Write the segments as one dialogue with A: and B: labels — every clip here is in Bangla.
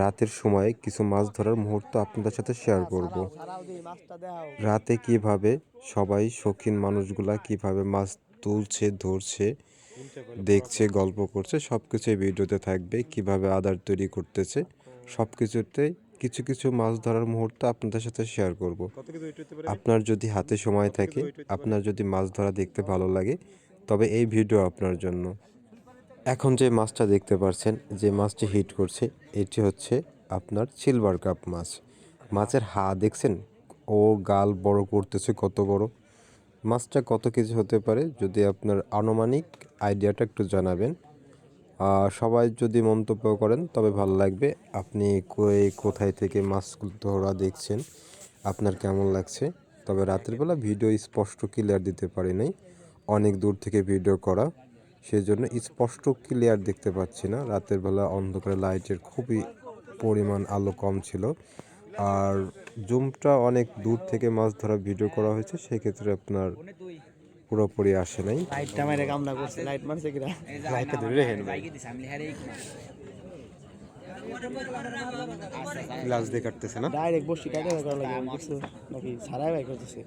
A: রাতের সময় কিছু মাছ ধরার মুহূর্ত আপনাদের সাথে শেয়ার করব। রাতে কীভাবে সবাই শৌখিন মানুষগুলা কীভাবে মাছ তুলছে, ধরছে, দেখছে, গল্প করছে সব কিছু এই ভিডিওতে থাকবে। কীভাবে আদার তৈরি করতেছে সব কিছুতে কিছু কিছু মাছ ধরার মুহূর্ত আপনাদের সাথে শেয়ার করব। আপনার যদি হাতে সময় থাকে, আপনার যদি মাছ ধরা দেখতে ভালো লাগে, তবে এই ভিডিও আপনার জন্য। এখন যে মাছটা দেখতে পাচ্ছেন যে মাছটি হিট করছে, এটি হচ্ছে আপনার সিলভার কাপ মাছ। মাছের হা দেখছেন? ও গাল বড় করতেছে, কত বড়। মাছটা কত কেজি হতে পারে? যদি আপনার আনুমানিক আইডিয়াটা একটু জানাবেন। সবাই যদি মন্তব্য করেন, তবে ভালো লাগবে। আপনি কই, কোথায় থেকে মাছ ধরা দেখছেন? আপনার কেমন লাগছে? তবে রাতের বেলা ভিডিও স্পষ্ট ক্লিয়ার দিতে পারি নাই। অনেক দূর থেকে ভিডিও করা। সেজন্য স্পষ্ট ক্লিয়ার দেখতে পাচ্ছি না। রাতের বেলা অন্ধকারে লাইটের খুবই পরিমাণ আলো কম ছিল। আর জুমটা অনেক দূর থেকে মাছ ধরা ভিডিও করা হয়েছে সেক্ষেত্রে আপনার পুরোপুরি আসে নাই।
B: লাইটটা মেরে কামনা করছে লাইট মারছে কিনা?
A: লাইটটা ধরে রেখেন ভাই। গ্লাস দিয়ে কাটতেছে না?
B: ডাইরেক্ট বসি কাটে করা লাগে কিছু নাকি ছাড়াই বাই করতেছে।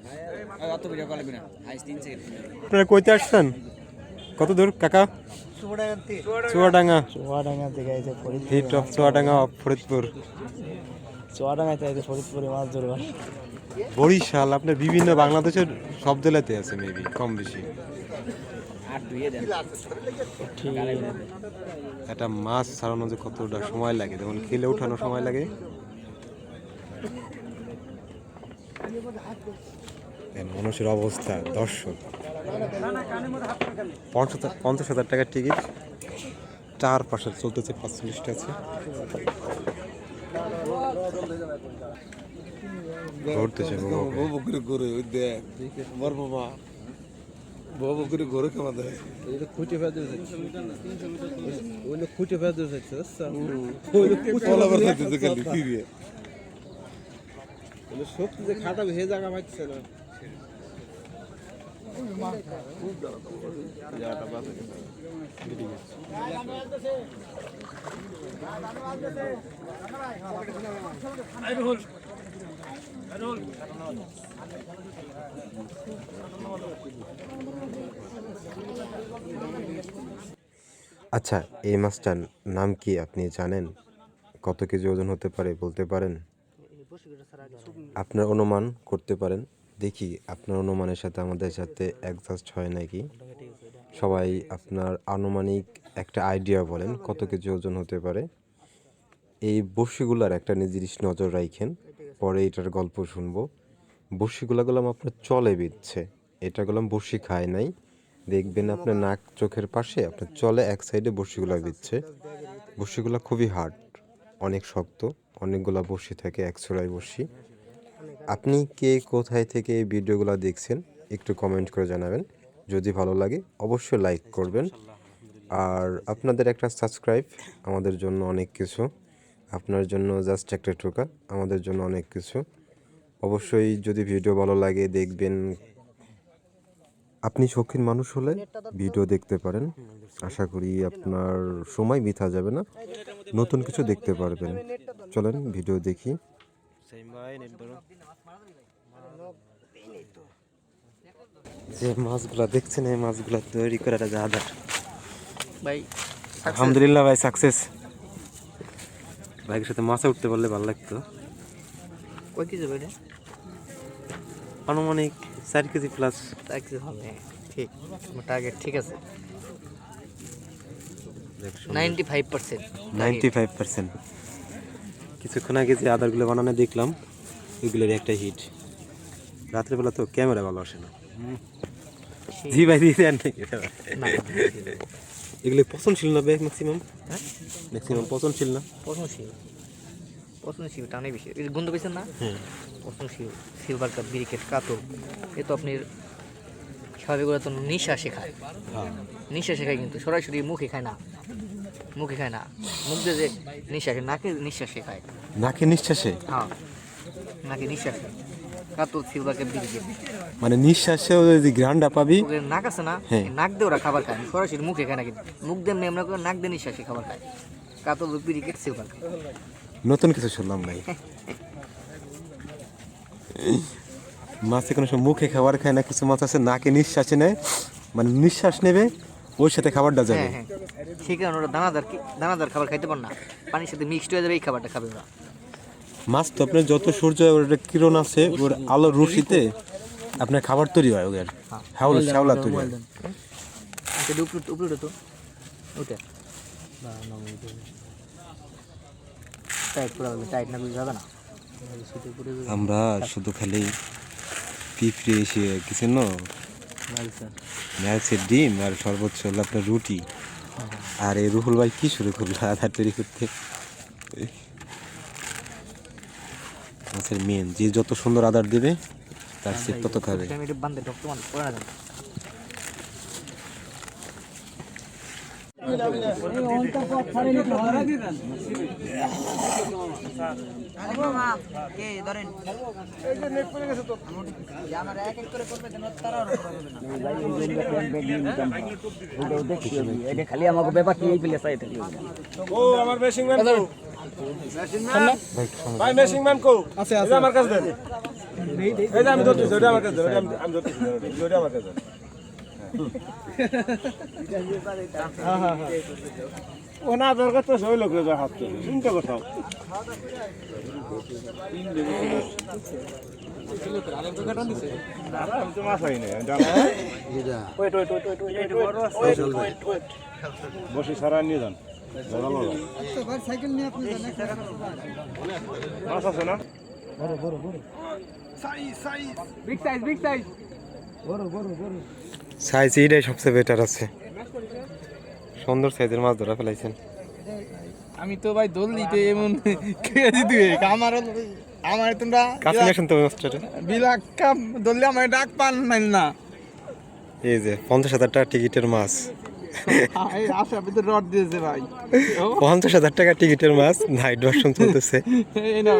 A: আপনারা কইতে আসছেন? কত দূর, কাকা? চুয়াডাঙ্গা।
B: চুয়াডাঙ্গা থেকে Faridpur
A: hit of Chuadanga of Faridpur.
B: ফরিদপুরে মাছ ধরবার
A: বরিশাল, আপনার বিভিন্ন বাংলাদেশের সব জেলাতে আছে মেবি কম বেশি। একটা মাছ ছাড়ানো যে কতটা সময় লাগে, যেমন খেলে উঠানো সময় লাগে। মানুষের অবস্থা, দর্শক। পঞ্চাশ পঞ্চাশ হাজার টাকার টিকিট চার পাশে চলতেছে পাঁচচল্লিশটা আছে। ঘুরতেছে।
C: বকুরে ঘুরে ওই দেখ বর মামা বউ বকুরে ঘুরে কেমন দেখ
D: এটা খুঁটে ফেলে দিয়েছে ওইটা খুঁটে ফেলে দিয়েছে শক্তি যে হে জায়গা পাচ্ছে না।
A: আচ্ছা এই মাছটার নাম কি আপনি জানেন? কত কেজি ওজন হতে পারে বলতে পারেন? আপনার অনুমান করতে পারেন। দেখি আপনার অনুমানের সাথে আমাদের সাথে অ্যাডজাস্ট হয় নাকি? সবাই আপনার আনুমানিক একটা আইডিয়া বলেন, কত কেজি ওজন হতে পারে? এই বড়শিগুলার একটা নির্দিষ্ট নজর রাখেন পরে এটার গল্প শুনব। বড়শিগুলা গেলাম আপনার চলে বিচ্ছে এটা গেলাম বড়শি খায় নাই। দেখবেন আপনার নাক চোখের পাশে আপনার চলে এক সাইডে বড়শিগুলা বিচ্ছে বড়শিগুলা খুবই হার্ড অনেক শক্ত, অনেকগুলা বড়শি থাকে, এক ছড়াই বড়শি। আপনি কে কোথায় থেকে এই ভিডিওগুলো দেখছেন, একটু কমেন্ট করে জানাবেন। যদি ভালো লাগে, অবশ্যই লাইক করবেন। আর আপনাদের একটা সাবস্ক্রাইব আমাদের জন্য অনেক কিছু। আপনার জন্য জাস্ট একটা টোকা আমাদের জন্য অনেক কিছু। অবশ্যই যদি ভিডিও ভালো লাগে, দেখবেন। আপনি শৌখিন মানুষ হলে ভিডিও দেখতে পারেন। আশা করি আপনার সময় বৃথা যাবে না। নতুন কিছু দেখতে পারবেন। চলেন ভিডিও দেখি। যে মাছগুলা দেখছেন এই মাছগুলা তৈরি করে যা আদার
B: ভাই
A: আলহামদুলিল্লাহ ভাই সাকসেস বাইকের সাথে মাছে উঠতে পারলে ভালো লাগতো
B: কই কি যাবে এটা
A: আনুমানিক চার কেজি প্লাস
B: ট্যাক্সি হবে ঠিক টার্গেট ঠিক আছে। Ninety five percent
A: ninety five percent কিছুক্ষণ আগে যে আদারগুলো বানানো দেখলাম ওইগুলোর একটা হিট। রাত্রেবেলা তো ক্যামেরা ভালো আসে না। জি ভাই দিয়ে দেন। এগুলো পচনশীল না ব্যাগ ম্যাক্সিমাম ম্যাক্সিমাম পচনশীল না?
B: পছন্দ ছিল
E: পছন্দ শিব টানে বেশি গন্ধ পেয়েছেন না? পছন্দ শিব সিলভার কাপ ব্রিকেট কাতল। এ তো আপনার স্বাভাবিক ওরা তো নিঃশ্বাসে খায়। নিঃশ্বাসে খায় কিন্তু সরাসরি মুখে খায় না। মুখে খায় না। মুখ দিয়ে যে নিঃশ্বাসে নাকে নিঃশ্বাসে খায়।
A: নাকে নিঃশ্বাসে?
E: হ্যাঁ। নাকে নিঃশ্বাসে। কাতল সিলভার কাপ ব্রিকেট
A: মানে নিঃশ্বাসে ওই যে গ্রান্ডা পাবি
E: নাক আছে না
A: হ্যাঁ।
E: নাক দিয়ে ওরা খাবার খায় সরাসরি মুখে খায় না কিন্তু। মুখ দিয়ে এমনি করে নাক দিয়ে নিঃশ্বাসে খাবার খায়। কাতল ব্রিকেট সিলভার
A: নতুন কিছু শুনলাম ভাই। মাছে কোনো সময় মুখে খাবার খায় না কিছু মাছ আছে নাকে নিঃশ্বাসে নেয়। মানে নিঃশ্বাস নেবে ওর সাথে খাবারটা যাবে।
E: হ্যাঁ হ্যাঁ। সেই কারণে ওরা দানাদার কি দানাদার খাবার খাইতে পারে না। পানির সাথে মিক্সড হয়ে যাবে এই খাবারটা খাবে ওরা।
A: মাছ তো আপনার যত সূর্য ওর একটা কিরণ আছে ওর আলোর রশিতে আপনার খাবার তৈরি হয় ওদের। হাওলা শ্যাওলা তৈরি হয়।
E: উপরে উঠে তো। ওটা টাইট করা হবে টাইট না বুঝে যাবে না।
A: আমরা শুধু খালি পিঁপড়ে এসে কিছু ন? ম্যাচের ডিম আর সর্বোচ্চ হলো আপনার রুটি। আর এই রুহুল ভাই কি শুরু করল আধার তৈরি করতে? মাছের মেন যে যত সুন্দর আদার দেবে তার সে তত খাবে
E: আমি এটা বান্ধে ডক্টর মান করে না জানো খালি আমাকে ব্যাপার এই পেলে চাই
C: ও আমার মেশিং ম্যান কো ভাই মেশিং ম্যান কো আছে আমার কাছে আমি ধরতেছি, ওটা আমার কাছে আমি- ধরতেছি আমার কাছে ও না দরকার তো সই লোক রেজা হাত চিন্তা কোথাও আমি তো মাছ হই না wait wait wait wait wait wait wait বসে সারা নিয়ে যান দাঁড়াল না। মাছ আছে না
A: সাইজ এইটাই সবচেয়ে বেটার আছে। সুন্দর সাইজের মাছ ধরা ফেলাইছেন।
D: আমি তো ভাই দোল দিতে এমন কে দিতে আমার আমার তোমরা
A: কাছে তো মাছটা
D: বিলাক কাম দললে আমার ডাক পান নাই না।
A: এই যে পঞ্চাশ হাজার টাকা টিকিটের মাছ। পঞ্চাশ হাজার টাকা টিকিটের মাছ নাইট ভার্সন চলতেছে
D: এই নাও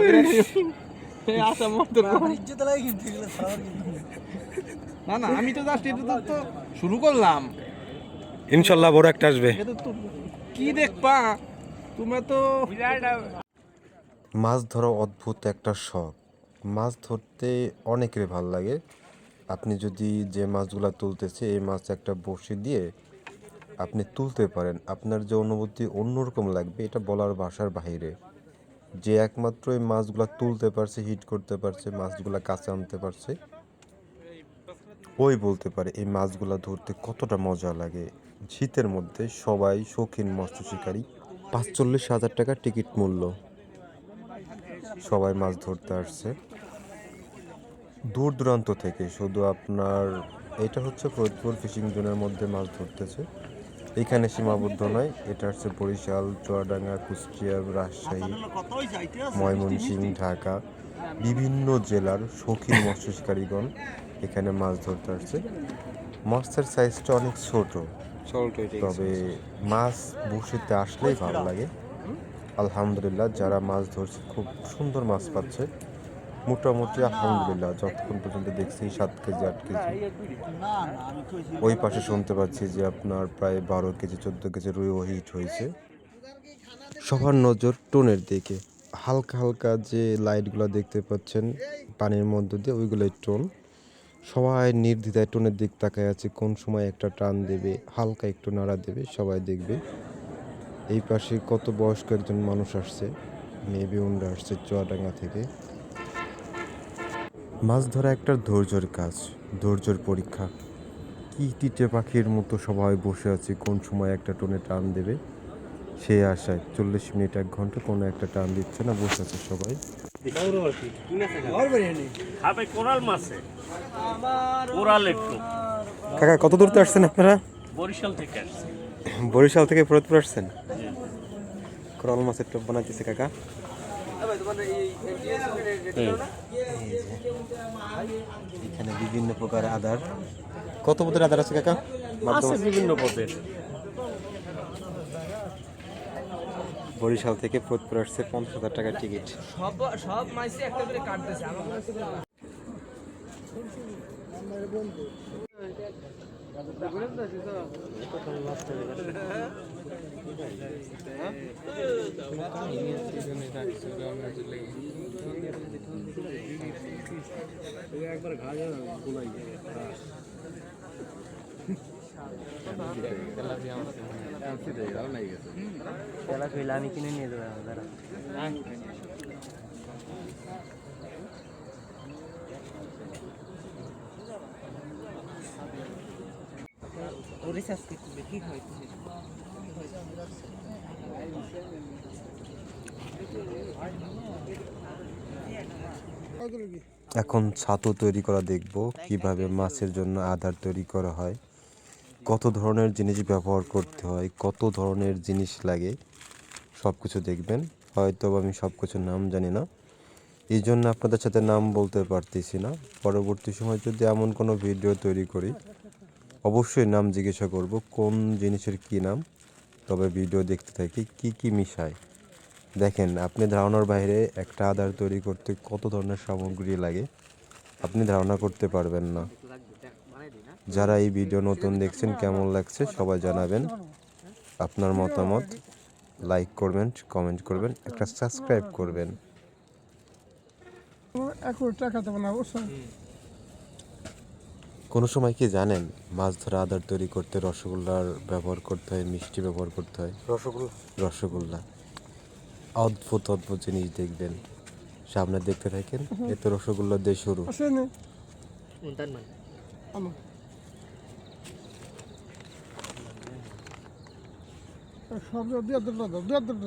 D: এই আশা মত না না আমি তো জাস্ট এটা তো- শুরু করলাম।
A: ইনশাল্লাহ বড় একটা আসবে।
D: কি দেখবা? তোমরা তো
A: মাছ ধরা অদ্ভুত একটা শখ। মাছ ধরতে অনেকেরই ভালো লাগে। আপনি যদি যে মাছগুলো তুলতেছে এই মাছ একটা বসে দিয়ে আপনি তুলতে পারেন। আপনার যে অনুভূতি অন্যরকম লাগবে এটা বলার ভাষার বাইরে যে একমাত্র এই মাছগুলো তুলতে পারছে হিট করতে পারছে মাছগুলো কাছে আনতে পারছে ওই বলতে পারে এই মাছগুলো ধরতে কতটা মজা লাগে। শীতের মধ্যে সবাই শৌখিন মৎস্য শিকারী। পাঁচচল্লিশ হাজার টাকা টিকিট মূল্য। সবাই মাছ ধরতে আসছে। দূর দূরান্ত থেকে শুধু আপনার এটা হচ্ছে ফরিদপুর ফিশিং জোনের মধ্যে মাছ ধরতেছে। এখানে সীমাবদ্ধ নয়, এটা হচ্ছে বরিশাল, চুয়াডাঙ্গা, কুষ্টিয়া, রাজশাহী, ময়মনসিংহ, ঢাকা, বিভিন্ন জেলার শৌখিন মৎস্য শিকারীগণ। এখানে মাছ ধরতে আসছে। মাছের সাইজটা অনেক ছোট। তবে মাছ বসিতে আসলেই ভালো লাগে। আলহামদুলিল্লাহ যারা মাছ ধরছে খুব সুন্দর মাছ পাচ্ছে। মোটামুটি আলহামদুলিল্লাহ যতক্ষণ পর্যন্ত দেখছি সাত কেজি আট কেজি। ওই পাশে শুনতে পাচ্ছি যে আপনার প্রায় বারো কেজি চোদ্দ কেজি রুইও হিট হয়েছে। সবার নজর টোনের দিকে। হালকা হালকা যে লাইটগুলো দেখতে পাচ্ছেন পানির মধ্য দিয়ে ওইগুলোই টোন। সবাই নির্দ্বিধায় টোনের দিক তাকায় আছে, কোন সময় একটা টান দেবে, হালকা একটু নাড়া দেবে, সবাই দেখবে। এই পাশে কত বয়স্ক একজন মানুষ আসছে, মেবি উন্ডা আসছে চুয়াডাঙ্গা থেকে। মাছ ধরা একটা ধৈর্যের কাজ, ধৈর্যের পরীক্ষা। কি টিটে পাখির মতো সবাই বসে আছে, কোন সময় একটা টোনে টান দেবে? সেই আশায় চল্লিশ মিনিট, এক ঘণ্টা কোনো একটা টান দিচ্ছে না, বসে আছে সবাই। কাকা কত দূরতে আসছেন আপনারা?
F: বরিশাল থেকে
A: বরিশাল থেকে ফরিদপুর আসছেন? করল মাছের টপ বানাইতেছে কাকা। এখানে বিভিন্ন প্রকার আদার। কত পদের আদার আছে কাকা?
F: বিভিন্ন পদের।
A: বরিশাল থেকে ফরিদপুর আসছে পঞ্চাশ হাজার টাকার টিকিট।
D: সব সব মাইসে একটা করে কাটতেছে আমার কাছে
B: আমি কিনে নিয়ে যাব দাঁড়া।
A: এখন ছাতু তৈরি করা দেখব কীভাবে মাছের জন্য আদার তৈরি করা হয়। কত ধরনের জিনিস ব্যবহার করতে হয়, কত ধরনের জিনিস লাগে সব কিছু দেখবেন। হয়তো আমি সব কিছুর নাম জানি না। এই জন্য আপনাদের সাথে নাম বলতে পারতেছি না। পরবর্তী সময় যদি এমন কোনো ভিডিও তৈরি করি, অবশ্যই নাম জিজ্ঞাসা করব, কোন জিনিসের কী নাম, তবে ভিডিও দেখতে থাকি, কি কি মিশায়। দেখেন, আপনি ধারণার বাইরে একটা আদার তৈরি করতে কত ধরনের সামগ্রী লাগে, আপনি ধারণা করতে পারবেন না। যারা এই ভিডিও নতুন দেখছেন কেমন লাগছে সবাই জানাবেন। আপনার মতামত লাইক করবেন কমেন্ট করবেন একটা সাবস্ক্রাইব করবেন। কোনো সময় কি জানেন মাছ ধরা আদার তৈরি করতে রসগোল্লার ব্যবহার করতে হয় মিষ্টি ব্যবহার করতে হয়? রসগোল্লা। রসগোল্লা। অদ্ভুত অদ্ভুত জিনিস দেখবেন। সামনে দেখতে থাকেন এতে রসগোল্লা দিয়ে শুরু
G: আসেনি
E: তার মানে
G: আমার সব দিয়ে দিল দাও দিয়ে দিল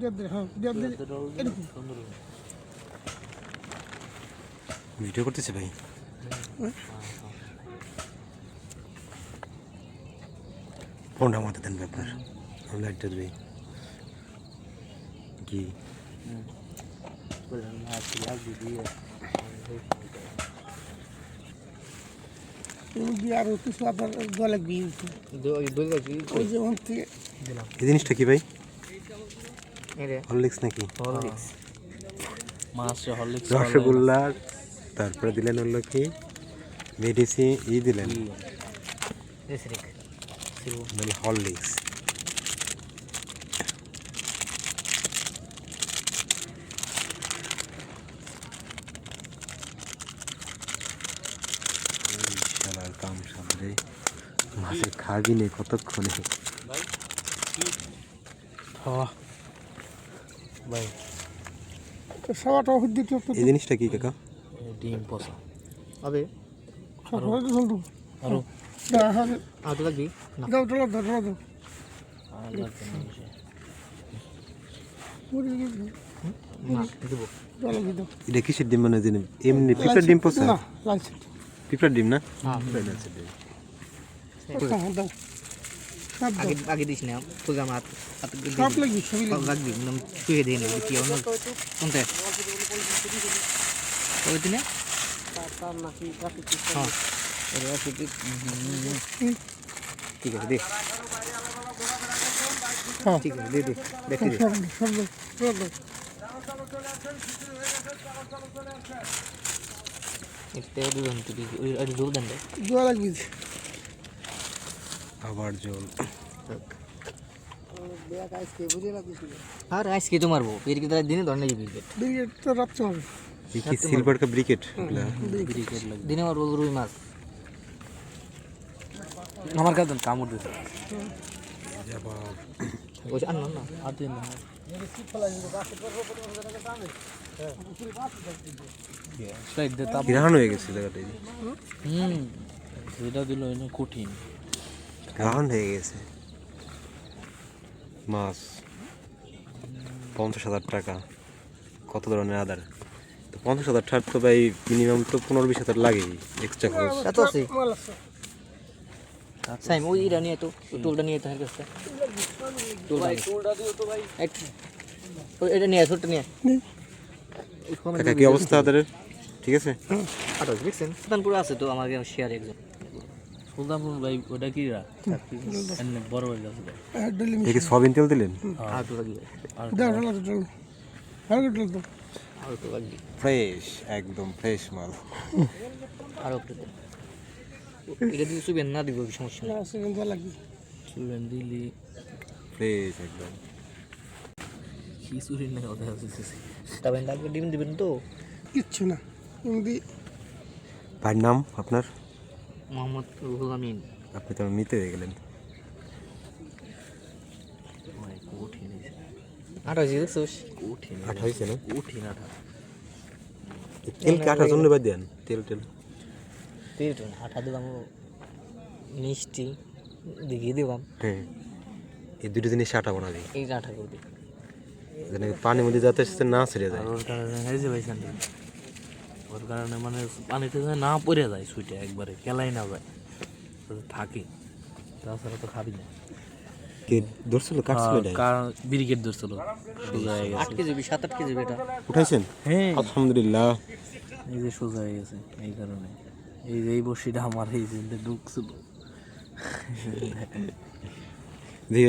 G: দিয়ে হ্যাঁ দিয়ে এরকম
A: ভিডিও করতেছে ভাই। ফোনটা মাথা দেন ব্যাপার। লাইটটা দিবি কি?
G: তুমি দিয়ে আরও কিছু আপনার দলে বিয়ে ওই যে ওখান থেকে
A: এই জিনিসটা কি ভাই? হরলিক্স নাকি?
E: হরলিক্স।
B: মাছ হরলিক্স
A: রসগোল্লা তারপরে দিলেন হলো কি? মেডিসিন ই দিলেন। মানে হরলিক্স শালার কাম সামনে মাছের খাবি নেই কতক্ষণে?
G: দিতে
A: এই জিনিসটা কি কাকা?
B: ডিম পচা।
E: হবে
G: হয়ে আরও।
B: আর।
E: তো লাগবি? না।
G: দাও চলো দাও দাও
B: না
E: না
G: দাও।
A: এটা কিসের ডিম মানে এমনি পিঁপড়ার ডিম পোষা
G: না লাইছে
A: পিঁপড়ার ডিম না?
E: হ্যাঁ
G: হ্যাঁ
E: আগে আগে দিস না তুই আমার হাত হাত
G: সব লাগবে সবই লাগবে।
E: লাগবি আমি চুয়ে দিই না কি অন্য কোনটা ওই দিনে ওরে আছে কি ঠিক আছে দে।
G: হ্যাঁ।
E: ঠিক আছে দে দে দেখি দে। দুজন তুই ওই জোর দেন
G: দোয়া লাগবে।
A: আবার জল।
E: আর আজকে তো মারবো। এর কি তারা দিনে ধরনে যাবি
G: দিকে তো রাখতে হবে।
A: কি সিলভার কা ব্রিকেট?
E: দিনে মারবো রুই মাছ।
B: আমার কাছে কামড় দিছে।
E: ওই আর না না
B: আর দিন না।
A: হয়ে গেছে জায়গাটা
E: হুম
B: সেটা দিল কঠিন।
A: গ্রহণ হয়ে গেছে। মাছ পঞ্চাশ হাজার টাকা। কত ধরনের আদার? তো পঞ্চাশ হাজার টাকা তো ভাই মিনিমাম তো পনেরো বিশ হাজার লাগেই এক্সট্রা খরচ।
E: সাইম ওই ইরা নিয়ে তো টুলটা নিয়ে তো হার কাছে। এটা নিয়ে ছোটটা নিয়ে
A: কাকা কি অবস্থা তাদের ঠিক আছে?
E: আঠাশ দেখছেন সুলতানপুরে আছে তো আমার শেয়ার একজন।
F: সুলতানপুর ভাই ওটা কি রা? বড় হয়ে যাচ্ছে
A: এই কি সবিন তেল দিলেন?
E: আর
G: আর
E: আর
A: ফ্রেশ একদম ফ্রেশ মাল।
E: দেন। এটা দিয়ে চুবেন না দিব সমস্যা
G: আছে লাগবে।
F: চুলেন দিলি।
A: ফ্রেশ একদম।
F: কি চুরি না কথা হচ্ছে
E: তবে ডিম দিবেন তো?
G: কিচ্ছু না এমনি
A: ভাইয়ের নাম আপনার?
E: মোহাম্মদ রুহুল আমিন।
A: আপনি তো নিতে হয়ে গেলেন।
F: কঠিন
E: আঠাশ দেখছোস
F: কঠিন
A: আঠা হয়েছে না?
F: কঠিন আঠা
A: তেল জন্য বাদ দেন? তেল টেল
E: তেল আঠা দিলাম মিষ্টি। দিলাম।
A: হ্যাঁ। এই দুটো জিনিস বানাবি
E: এই আঠা করবি
A: যেন পানির মধ্যে যাতে না ছেড়ে যায়।
F: ওর কারণে মানে পানিতে যেন না পড়ে যায় সুইটে একবারে কেলাই না যায়। থাকে। তাছাড়া তো খাবি না।
A: ধরছিল? কাটছিল
F: ব্রিগেড ধরছিল। সোজা হয়ে
E: আট
F: গেছে।
E: কেজি সাত আট কেজি এটা
A: উঠাইছেন?
F: হ্যাঁ।
A: আলহামদুলিল্লাহ।
F: এই যে সোজা হয়ে গেছে এই কারণে। এই যে এই বসিটা আমার এই ঢুকছিল
A: দেখি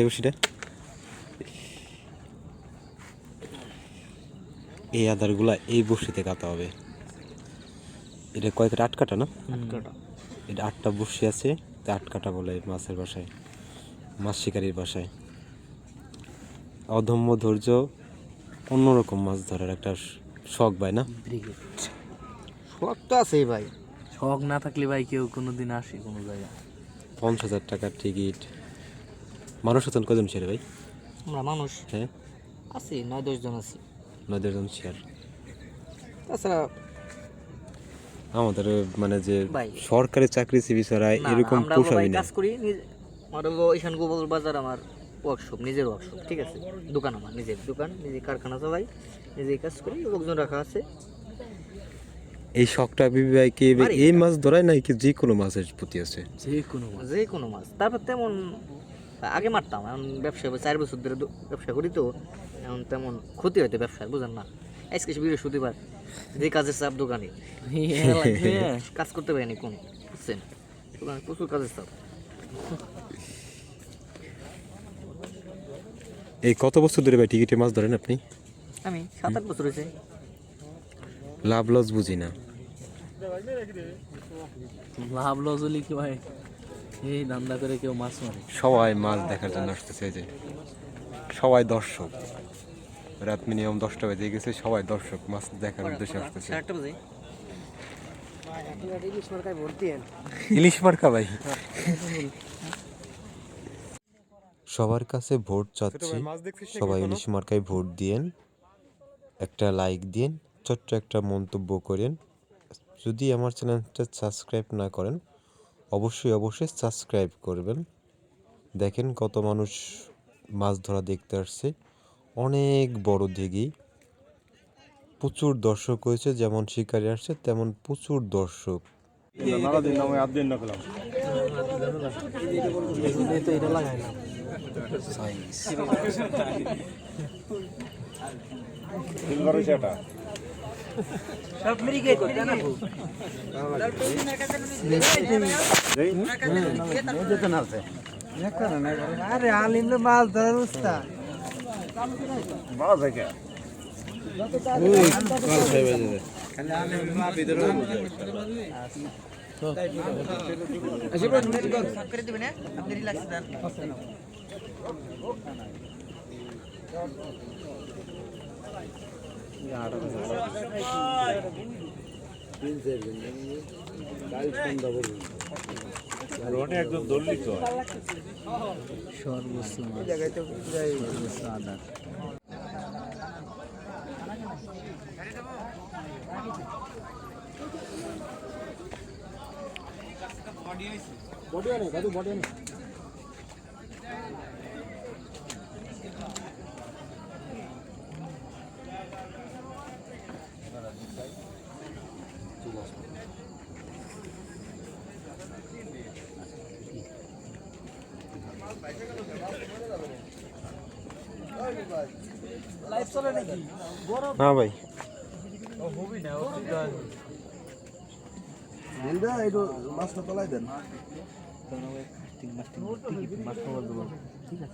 A: এই আদারগুলা এই বসিতে কাটা হবে। এটা কয়েকটা কাটা আট কাটা। না এটা আটটা বসি আছে তা আট কাটা বলে মাছের বাসায় মাছ শিকারির বাসায়। অধম্য ধৈর্য অন্যরকম মাছ ধরার একটা শখ ভাই না?
E: শখ তো আছেই ভাই।
F: শখ না থাকলে ভাই কেউ কোনোদিন আসে কোনো জায়গায়।
A: পঞ্চাশ হাজার টাকার টিকিট। মানুষ আছেন কজন ছেড়ে ভাই?
E: আমরা মানুষ।
A: হ্যাঁ।
E: আছি নয় দশ জন আছি।
A: নয় জন শেয়ার।
E: তাছাড়া
A: আমাদের মানে যে। সরকারি ছাড়া
E: না, না,
A: এরকম
E: আমরা
A: পোষাবি না।
E: কাজ করি নিজ- আমার হলো ঈশান গোপাল বাজার আমার ওয়ার্কশপ নিজের ওয়ার্কশপ ঠিক আছে? দোকান আমার নিজের দোকান নিজে কারখানা চালাই নিজেই কাজ করি লোকজন রাখা আছে।
A: এই শখটা বিবি ভাই কি এই মাছ ধরায় নাকি যে কোনো মাছের প্রতি আছে?
F: যে কোনো মাছ।
E: যে কোনো মাছ। তারপর তেমন আগে মারতাম এখন ব্যবসা চার বছর ধরে ব্যবসা করি তো এখন তেমন ক্ষতি হয়তো ব্যবসার বুঝেন না। আজকে বৃহস্পতিবার যে কাজের চাপ দোকানে।
F: হ্যাঁ,
E: কাজ করতে পারিনি কোন বুঝছেন? দোকানে প্রচুর কাজের চাপ।
A: এই কত বছর ধরে ভাই টিকিটে মাছ ধরেন আপনি?
E: আমি সাত আট বছর হয়েছে।
A: লাভ লস বুঝি না।
F: লাভ লস হলে কি ভাই? এই ধান্দা করে কেউ মাছ মারে।
A: সবাই মাছ দেখার জন্য আসতেছে যে। সবাই দর্শক। রাত মিনিমাম দশটা বেজে গেছে সবাই দর্শক মাছ দেখার উদ্দেশ্যে আসতেছে।
E: বাজে।
A: ইলিশ মার্কা ভাই। সবার কাছে ভোট চাচ্ছি। সবাই ইলিশ মার্কায় ভোট দিয়েন একটা লাইক দিন ছোট্ট একটা মন্তব্য করেন। যদি আমার চ্যানেলটা সাবস্ক্রাইব না করেন অবশ্যই অবশ্যই সাবস্ক্রাইব করবেন। দেখেন কত মানুষ মাছ ধরা দেখতে আসছে। অনেক বড় দিঘি। প্রচুর দর্শক হয়েছে যেমন শিকারী আসছে তেমন প্রচুর দর্শক।
C: দিন না আট দিন না খেলাম সিলভার হয়েছে এটা
D: আরে আলিম তো মাছ ধরার উস্তা
C: বাস আছে রোডে একদম দল্লি তো
F: সর্বোচ্চ সর্বোচ্চ আদার
A: হ্যাঁ ভাই
H: দিলদা একটু মাছটা তলাই দেন
F: ঠিক আছে